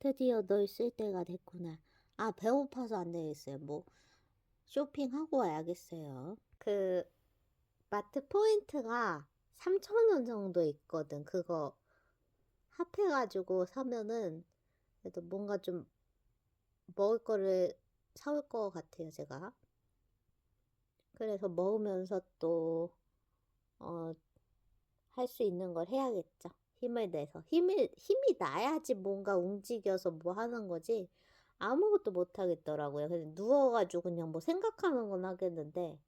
드디어 널 쓸 때가 됐구나. 아, 배고파서 안 되겠어요. 뭐, 쇼핑하고 와야겠어요. 그, 마트 포인트가 3,000원 정도 있거든. 그거 합해가지고 사면은, 그래도 뭔가 좀 먹을 거를 사올 것 같아요, 제가. 그래서 먹으면서 또, 어, 할 수 있는 걸 해야겠죠. 힘을 내서. 힘이, 힘이 나야지 뭔가 움직여서 뭐 하는 거지. 아무것도 못 하겠더라고요. 그래서 누워가지고 그냥 뭐 생각하는 건 하겠는데,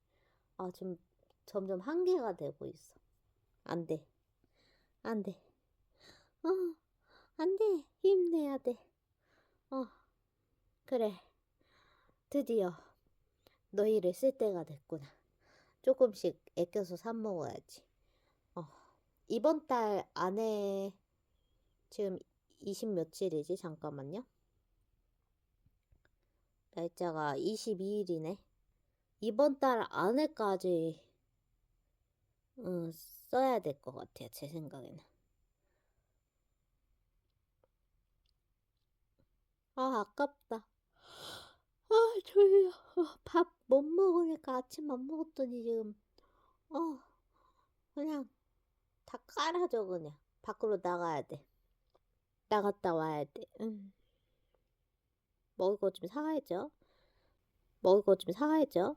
아, 좀 점점 한계가 되고 있어. 안 돼. 안 돼. 어, 안 돼. 힘내야 돼. 어, 그래. 드디어 너희를 쓸 때가 됐구나. 조금씩 아껴서 사 먹어야지. 어, 이번 달 안에 지금 20 며칠이지? 잠깐만요. 날짜가 22일이네. 이번 달 안에까지 음, 써야 될 것 같아요. 제 생각에는. 아, 아깝다. 아, 졸려. 밥못 먹으니까 아침 안 먹었더니 지금, 어, 그냥 다 깔아줘, 그냥. 밖으로 나가야 돼. 나갔다 와야 돼. 음. 먹을 거 좀 사가야죠. 먹을 거 좀 사가야죠.